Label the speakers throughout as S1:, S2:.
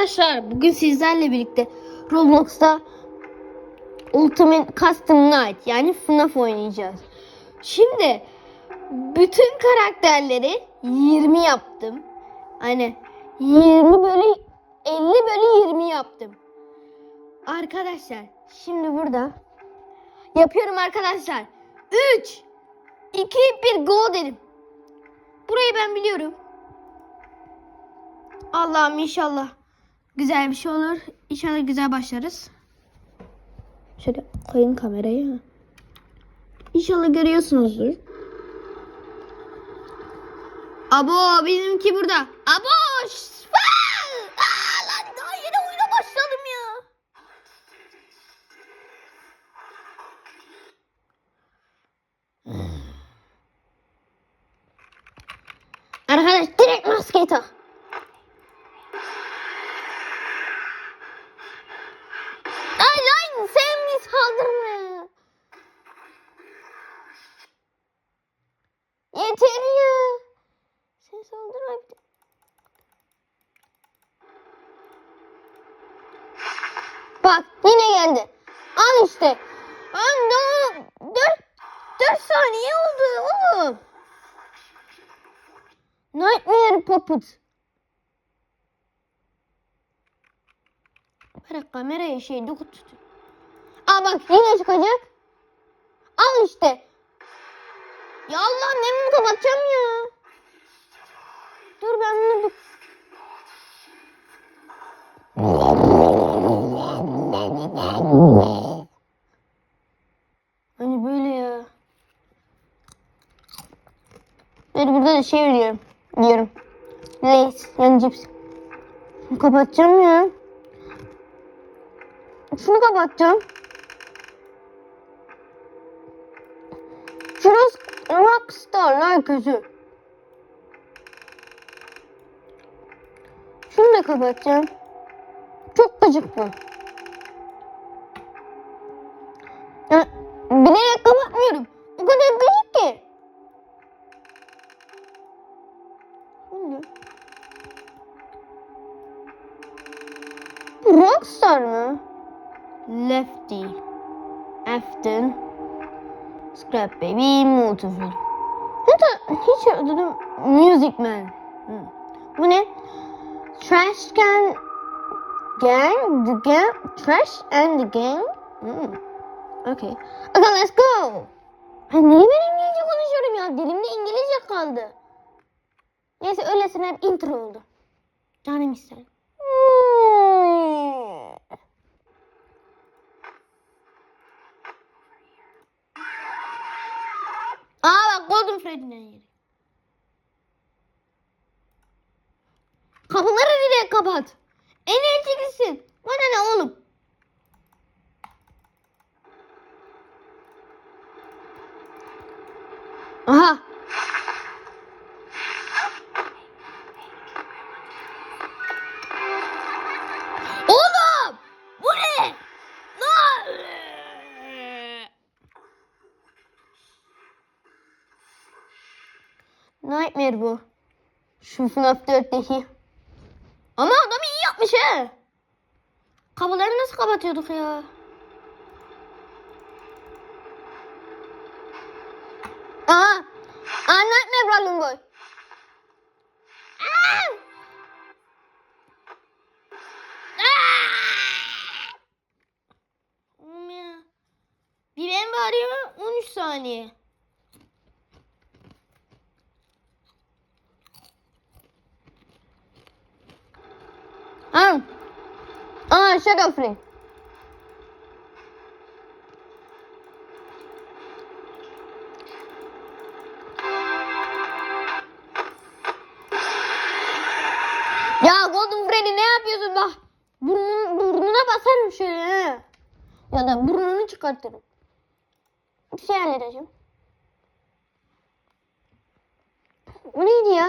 S1: arkadaşlar bugün sizlerle birlikte Roblox'ta Ultimate Custom Night yani FNAF oynayacağız. Şimdi bütün karakterleri 20 yaptım. Hani 20 bölü 50 bölü 20 yaptım. Arkadaşlar şimdi burada yapıyorum arkadaşlar. 3 2 1 go dedim. Burayı ben biliyorum. Allah'ım inşallah Güzel bir şey olur. İnşallah güzel başlarız. Şöyle koyun kamerayı. İnşallah görüyorsunuzdur. Abo bizimki burada. Abo! Aa, lan daha yeni oyuna başladım ya. Arkadaş direkt maske tak. Put. Bırak kamerayı şey dokut tut. Aa bak yine çıkacak. Al işte. Ya Allah ne memnun kapatacağım ya. Dur ben bunu bir... Hani böyle ya. Ben burada da şey diyorum. Diyorum. Lays, yani cips. Kapatacağım ya. Şunu kapatacağım. Şurası Rockstar'lar kötü. Şunu da kapatacağım. Çok gıcık bu. that baby beautiful. Hiç, hiç ödedim. Music Man. Bu ne? Trash can gang, the gang, trash and the gang. Hmm. Okay. Okay, let's go. Ay niye ben İngilizce konuşuyorum ya? Dilimde İngilizce kaldı. Neyse öylesine hep intro oldu. Canım isterim. Freddy'nin yeri. Kapıları direkt kapat. En elçikisin. Bana ne oğlum? Aha. Şusun öptü öptü. Ama adam iyi yapmış he. Kafaları nasıl kapatıyorduk ya? Aha. Anlatma Brandon Boy. Bir ben bağırıyorum 13 saniye. Al. Aa şaka free. Ya Golden Freddy ne yapıyorsun bak. Burnun, burnuna basarım şöyle. Ya da burnunu çıkartırım. Bir şey halledeceğim. Bu neydi ya?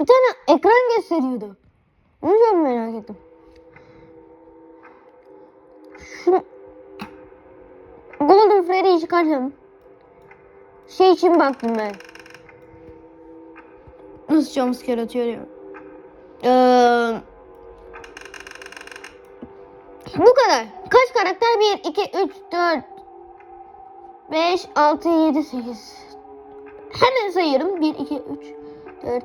S1: Bir tane ekran gösteriyordu. O yüzden merak ettim. Şu Golden Freddy'yi çıkardım. Şey için baktım ben. Nasıl jumpscare atıyor ya? Ee, bu kadar. Kaç karakter? 1, 2, 3, 4, 5, 6, 7, 8. Hemen sayıyorum. 1, 2, 3, 4,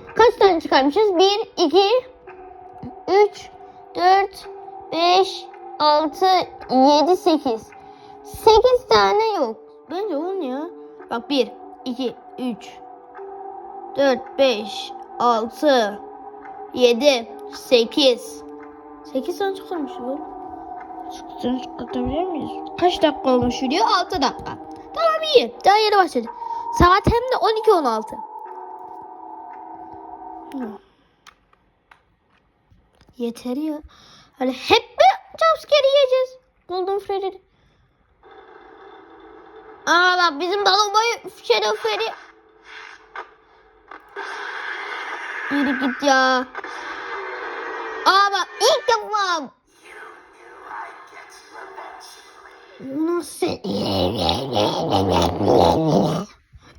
S1: kaç tane çıkarmışız? 1, 2, 3, 4, 5, 6, 7, 8. 8 tane yok. Bence on ya. Bak 1, 2, 3, 4, 5, 6, 7, 8. 8 tane çıkarmışız oğlum. Çıktığını çıkartabilir miyiz? Kaç dakika olmuş video? 6 dakika. Tamam iyi. Daha yeni başladı. Saat hem de 12.16 bu. Yeter ya. Hani hep bir jumpscare yiyeceğiz. Golden Freddy. Aa bak bizim balon boyu Shadow Freddy. Yürü git ya. Aa bak ilk defa. Nasıl?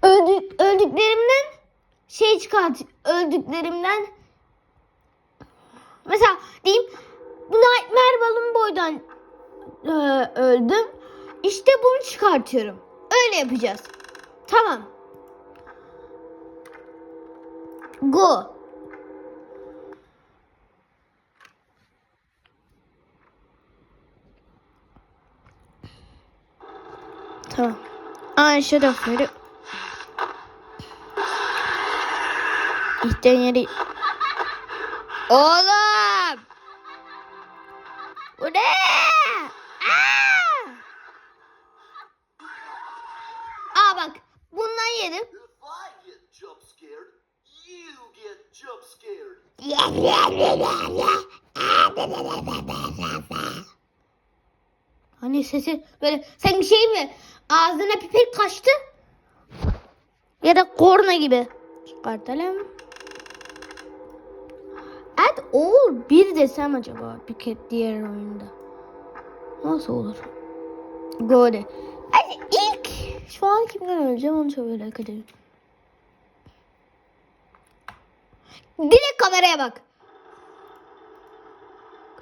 S1: Öldük, öldüklerim şey çıkart öldüklerimden. Mesela diyeyim bu Nightmare balon boydan e, öldüm. İşte bunu çıkartıyorum. Öyle yapacağız. Tamam. Go. Tamam. Aynı şey de İhten yeri... Oğlum! Bu ne? Aa! Aa bak. Bundan yedim. Hani sesi böyle sen bir şey mi? Ağzına pipet kaçtı. Ya da korna gibi. Çıkartalım. Add olur bir desem acaba bir Piket diğer oyunda. Nasıl olur? Gode. Hadi ilk şu an kimden öleceğim onu şöyle edelim. Direkt kameraya bak.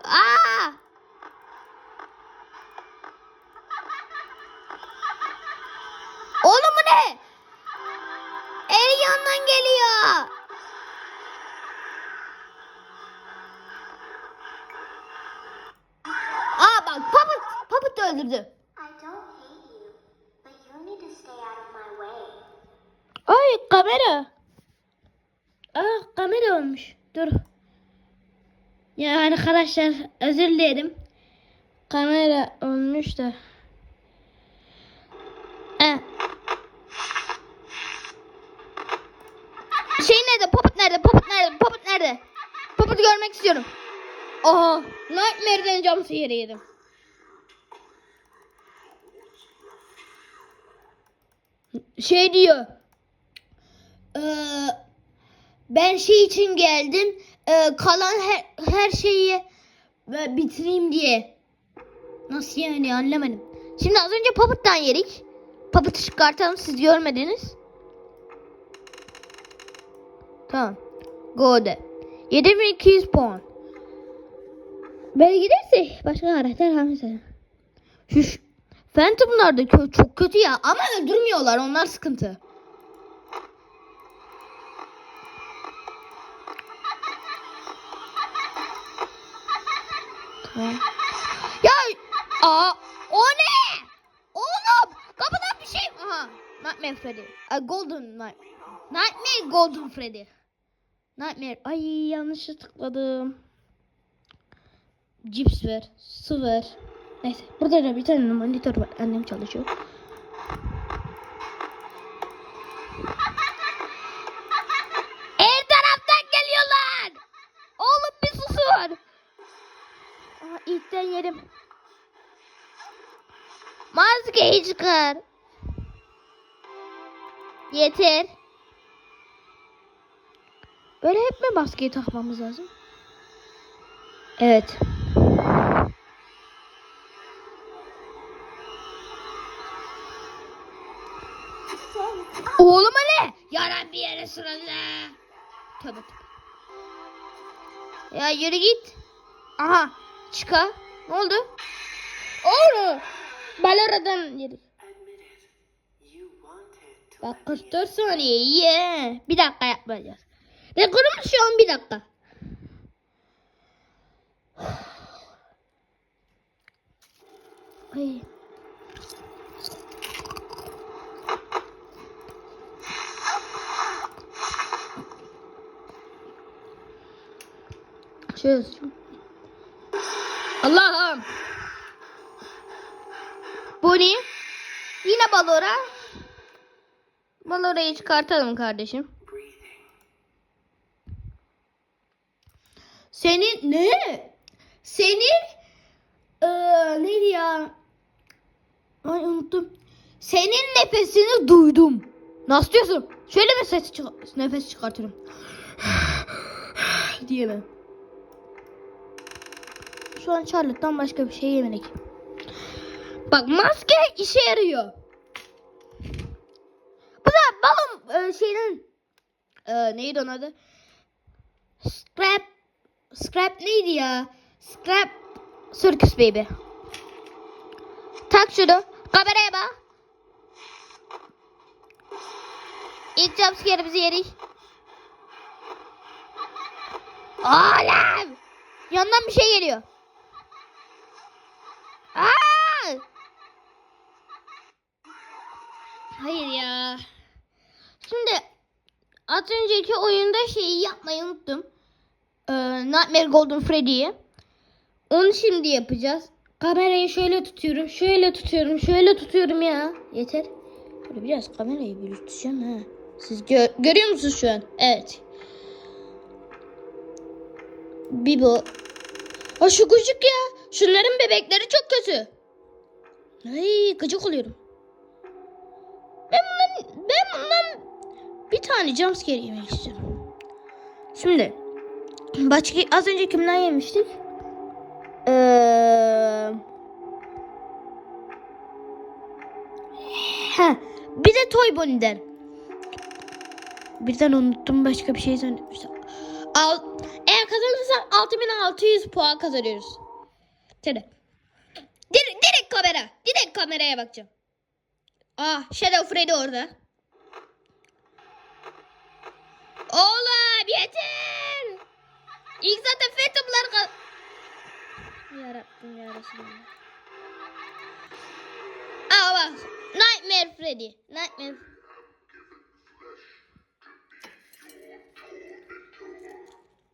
S1: Aa! öldürdü. Ay kamera. Ah kamera olmuş. Dur. Ya arkadaşlar özür dilerim. Kamera olmuş da. Ee. Şey nerede? Poput nerede? Poput nerede? Poput nerede? Poput'u görmek istiyorum. Aha. Nightmare'den cam sihiri şey diyor. E, ben şey için geldim. E, kalan her, her şeyi e, bitireyim diye. Nasıl yani anlamadım. Şimdi az önce Puppet'tan yedik. Puppet'ı çıkartalım siz görmediniz. Tamam. Gode. 7200 puan. Böyle giderse şey, başka karakter hamle Şu Phantom'lar da çok kötü ya. Ama öldürmüyorlar. Onlar sıkıntı. Ya aa, o ne? Oğlum kapıdan bir şey Aha. Nightmare Freddy. A, Golden Night Nightmare Golden Freddy. Nightmare. Ay yanlış tıkladım. Cips ver. Su ver. Neyse burada da bir tane monitör var. Annem çalışıyor. Her geliyorlar. Oğlum bir susun. Aha, ilkten yerim. Maskeyi çıkar. Yeter. Böyle hep mi maskeyi takmamız lazım? Evet. Hadi yaran bir yere sıralı. Tövbe tövbe. Ya yürü git. Aha çıka. Ne oldu? Oğlum. Balaradan yedik. Bak 44 saniye. Yeah. Bir dakika yapmayacağız. Rekorumuz şu an bir dakika. Ay. Çöz. Allah'ım. Bu ne? Yine balora. Balora'yı çıkartalım kardeşim. Senin ne? Senin ee, neydi ya? Ay unuttum. Senin nefesini duydum. Nasıl diyorsun? Şöyle bir ses çık nefes çıkartırım. diyemem şu Charlotte'dan başka bir şey yemedik. Bak maske işe yarıyor. Bu da balon e, şeyinin e, neydi onun adı? Scrap Scrap neydi ya? Scrap Circus Baby. Tak şunu. Kameraya bak. İlk jumpscare'imizi yedik. Oğlum! Yandan bir şey geliyor. Hayır ya. Şimdi az önceki oyunda şeyi yapmayı unuttum. Ee, Nightmare Golden Freddy'yi. Onu şimdi yapacağız. Kamerayı şöyle tutuyorum, şöyle tutuyorum, şöyle tutuyorum ya. Yeter. Böyle biraz kamerayı büyüteceğim ha. Siz gö görüyor musunuz şu an? Evet. Bir bu. Aa şu küçük ya. Şunların bebekleri çok kötü. Ay gıcık oluyorum. Ben bundan, ben bundan bir tane jumpscare yemek istiyorum. Şimdi başka az önce kimden yemiştik? Ee, heh, bir de Toy Bonnie'den. Birden unuttum başka bir şey zannetmiştim. Al, eğer kazanırsak 6600 puan kazanıyoruz. Direkt. Direkt, direkt kamera. Direkt kameraya bakacağım. Ah Shadow Freddy orada. Oğlum yeter. İlk zaten Phantom'lar kal... Yarabbim yarasın. Aa ah, bak. Nightmare Freddy. Nightmare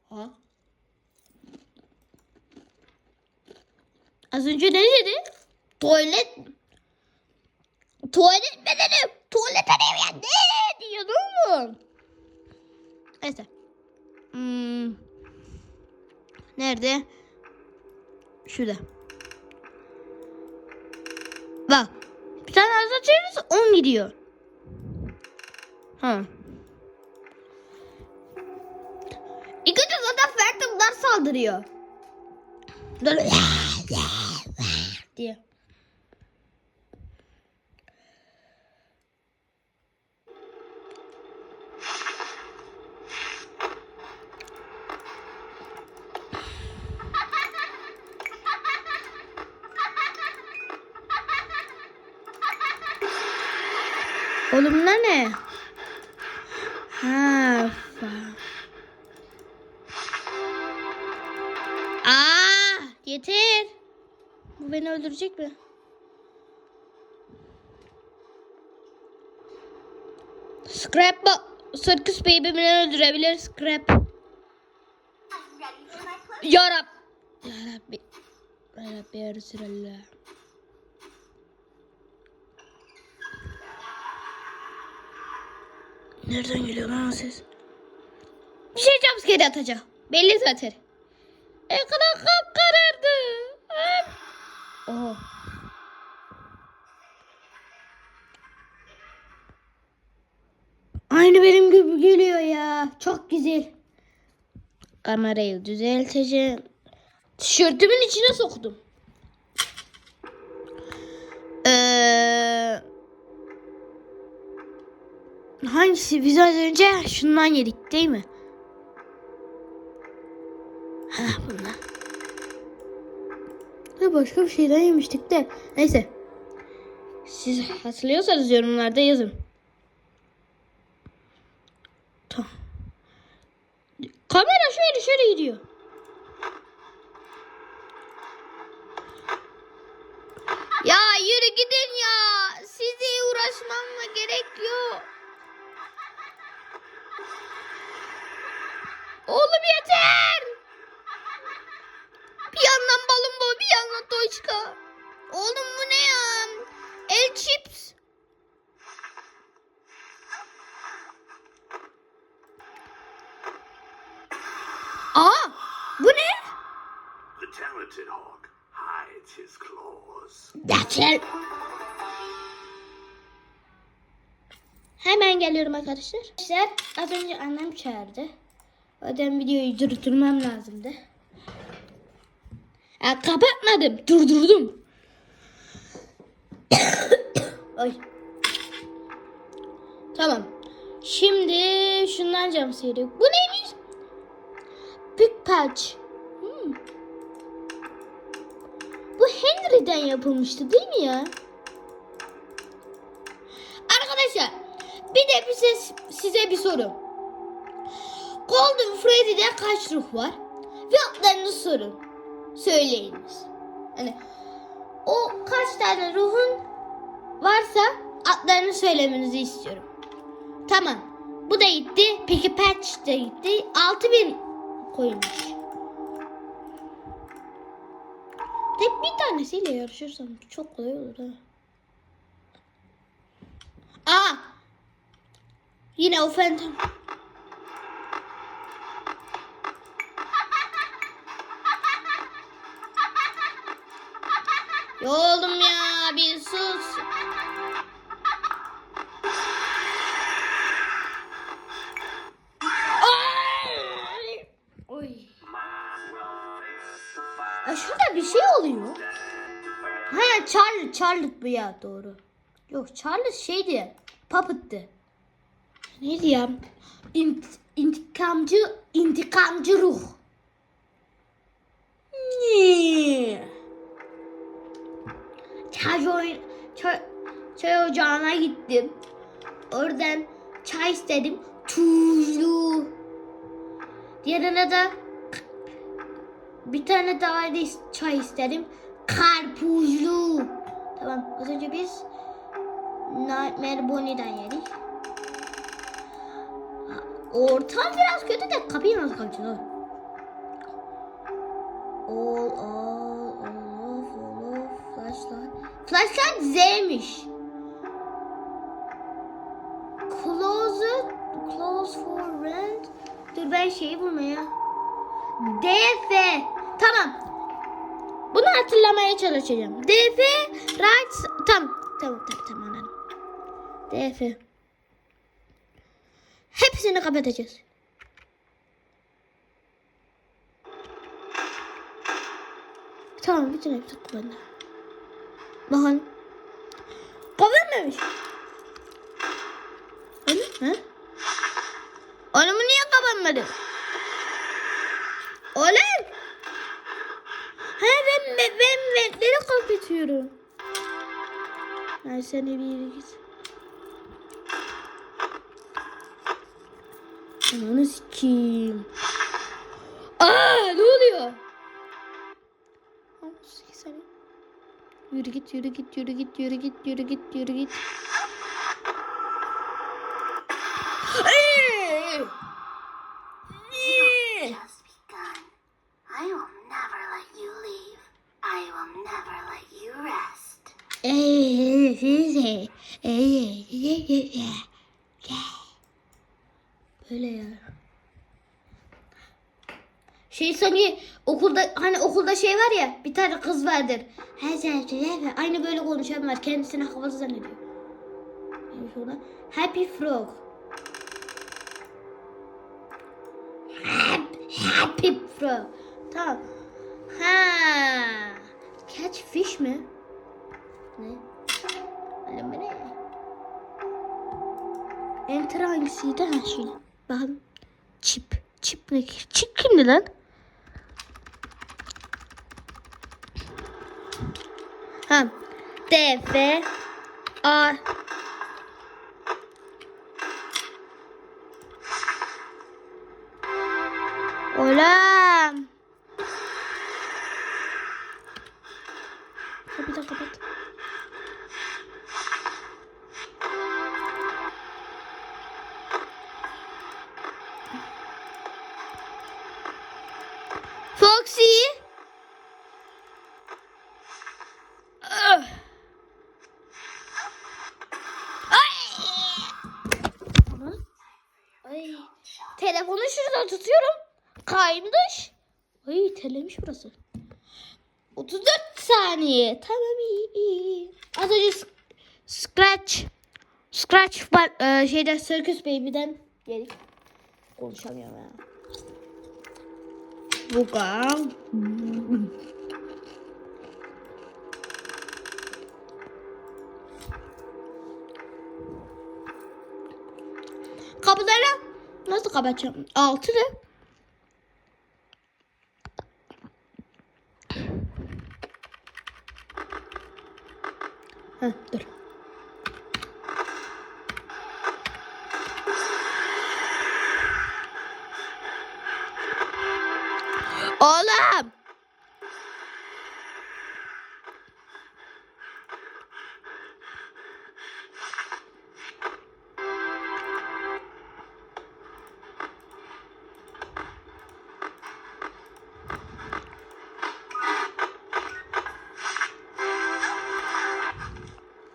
S1: Huh? Az önce ne dedi? Tuvalet tuvalet bedeni tuvalet bedeni yendi diyordu mu? Neyse. Hmm. Nerede? Şurada. Bak. Bir tane azaltıyoruz 10 gidiyor. Ha. İkinci zaten Phantom'lar saldırıyor. Dur diye. Oğlum ne ne? Ha. Aa, yeter. Bu beni öldürecek mi? Scrap Circus Baby beni öldürebilir Scrap. Yarab. Yarabbi. Yarabbi ya Resulallah. Nereden geliyor lan ses? Bir şey jumpscare atacağım. Belli zaten. Ekran kap karardı. Oha. Aynı benim gibi geliyor ya. Çok güzel. Kamerayı düzelteceğim. Tişörtümün içine soktum. Ee, hangisi? Biz az önce şundan yedik değil mi? başka bir şeyden yemiştik de. Neyse. Siz hatırlıyorsanız yorumlarda yazın. Tamam. Kamera şöyle şöyle gidiyor. Ya yürü gidin ya. Sizi uğraşmamla gerek yok. Oğlum yeter. Bir yandan balon bu bir yandan Toşka. Oğlum bu ne ya? El chips. Aa bu ne? The talented hawk hides his claws. That's it. Hemen geliyorum arkadaşlar. Arkadaşlar az önce annem çağırdı. Öden videoyu durdurmam lazımdı. Ya kapatmadım. Durdurdum. Ay. Tamam. Şimdi şundan cam seyredik. Bu neymiş? Big Patch. Hmm. Bu Henry'den yapılmıştı değil mi ya? Arkadaşlar bir de size, size bir soru. Golden Freddy'de kaç ruh var? Cevaplarınızı sorun söyleyiniz. Hani o kaç tane ruhun varsa adlarını söylemenizi istiyorum. Tamam. Bu da gitti. Peki Patch de gitti. 6000 koymuş. Tek bir tanesiyle yarışırsam çok kolay olur ha. Aa! Yine o Phantom. Ya ya bir sus. Ay! Oy. Ya şurada bir şey oluyor. Ha Charlotte, Charlotte bu ya doğru. Yok Charlotte şeydi. Puppet'ti. Ne ya? İnt, intikamcı, intikamcı ruh. Niye? çay, oy, çay, çay ocağına gittim. Oradan çay istedim. Tuzlu. Diğerine de bir tane daha çay istedim. Karpuzlu. Tamam. Az önce biz Nightmare Bonnie'den yedik. Ortam biraz kötü de kapıyı nasıl kapatacağız? All, all. Flashlight Z'miş. Closet, close for rent. Dur ben şeyi bulmaya. DF. Tamam. Bunu hatırlamaya çalışacağım. DF rights. Tamam. Tamam tamam tamam anladım. DF. Hepsini kapatacağız. Tamam bütün hepsi kullanılır. Bakın. Kapanmamış. Öyle mi? Oğlum niye kapanmadı? Oğlum. He ben ben ben ventleri kapatıyorum. Ay sen bir yere git. Ananı sikiyim. Aaa Yürü git, yürü git, yürü git, yürü git, yürü git, yürü git. Böyle ya. Şey sanki okulda hani okulda şey var ya bir tane kız vardır. Her ve şey, aynı böyle konuşan var. Kendisini havalı zannediyor. Yani Happy Frog. Happy Frog. Tamam. Ha. Catch fish mi? Ne? Alın beni. Enter hangisiydi? Ha şöyle. Bakın. Chip. Chip ne? Chip kimdi lan? Ha. D V A Hola. Evet Az önce Scratch Scratch var e, şeyden Circus Baby'den gelip konuşamıyorum ya. Bu kadar. Kapıları nasıl kapatacağım? Altı ne? Hah,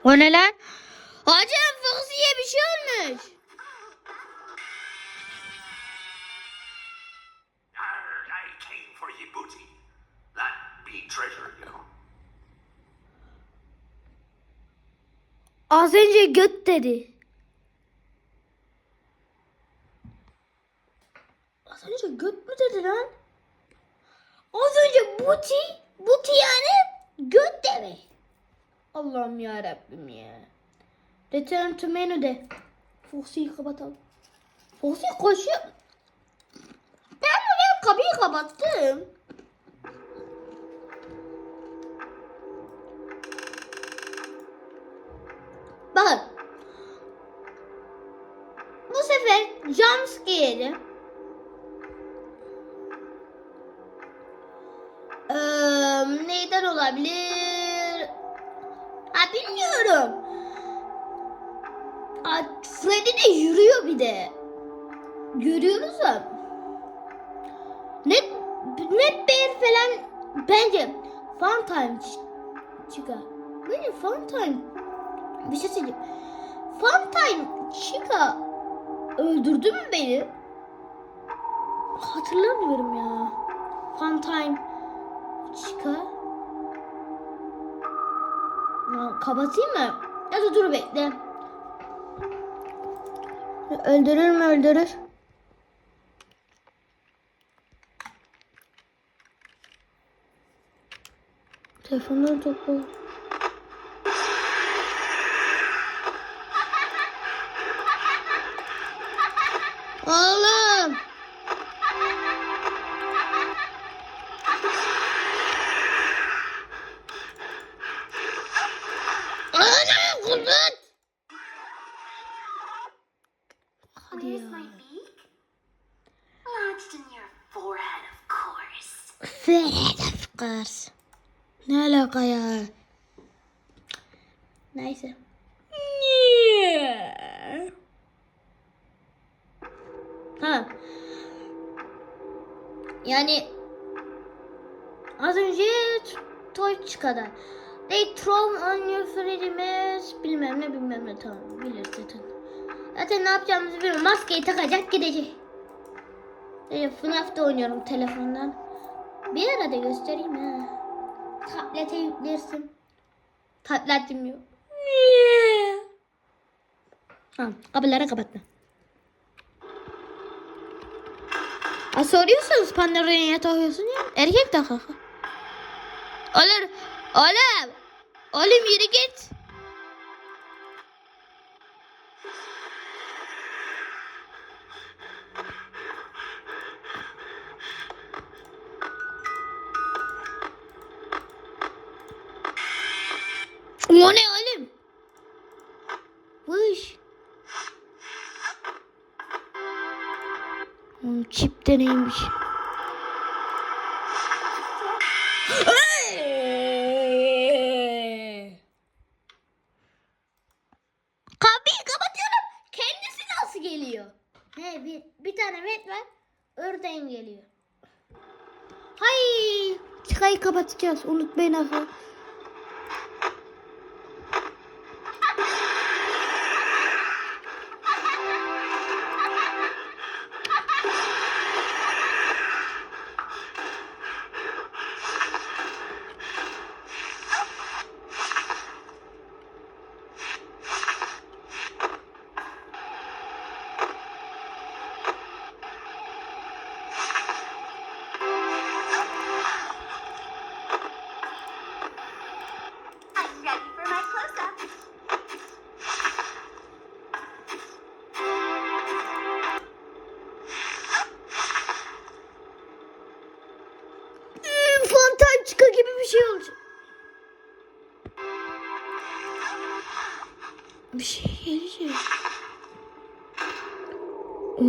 S1: O ne lan? Hocam Fıksi'ye bir şey olmuş. Az önce göt dedi. Az önce göt mü dedi lan? Az önce buti, buti yani göt demek. Allah'ım ya Rabbim ya. Return to menüde. Foxy'yi kapatalım. Foxy koşuyor. Ben buraya kapıyı kapattım. Bakın. Bu sefer jumpscare'i ee, neyden olabilir? Bir de yürüyor bir de. Görüyoruz da. Net, net bear falan bence fun time çıkar. Bence fun time bir şey söyleyeyim. Fun time Chica öldürdü mü beni? Hatırlamıyorum ya. Fun time Chica. kapatayım mı? Ya da dur bekle. Öldürür mü öldürür? Telefonlar toplu. Cars. Ne alaka ya? Neyse. Niye? Ha. Yani az önce Toy çıkadı. They throw on your freedoms. Bilmem ne bilmem ne tamam bilir zaten. Zaten ne yapacağımızı bilmiyorum. Maskeyi takacak gidecek. Yani ee, FNAF'da oynuyorum telefondan. Bir arada göstereyim ha. Tablete yüklersin. Tabletim yok. Niye? Ha, kapıları kapattı. Ha, soruyorsanız pandoraya takıyorsun ya. Erkek de kaka. Olur. Oğlum. Oğlum yürü git. deneymiş. Kapıyı kapatıyorum. Kendisi nasıl geliyor? He bir, bir tane met var. geliyor. Hay! Çıkayı kapatacağız. Unutmayın arkadaşlar.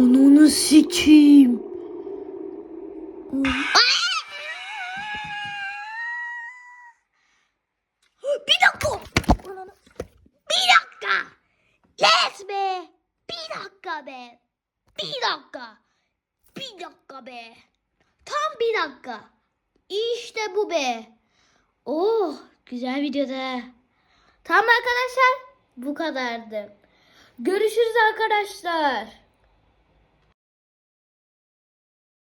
S1: Ananı sikeyim.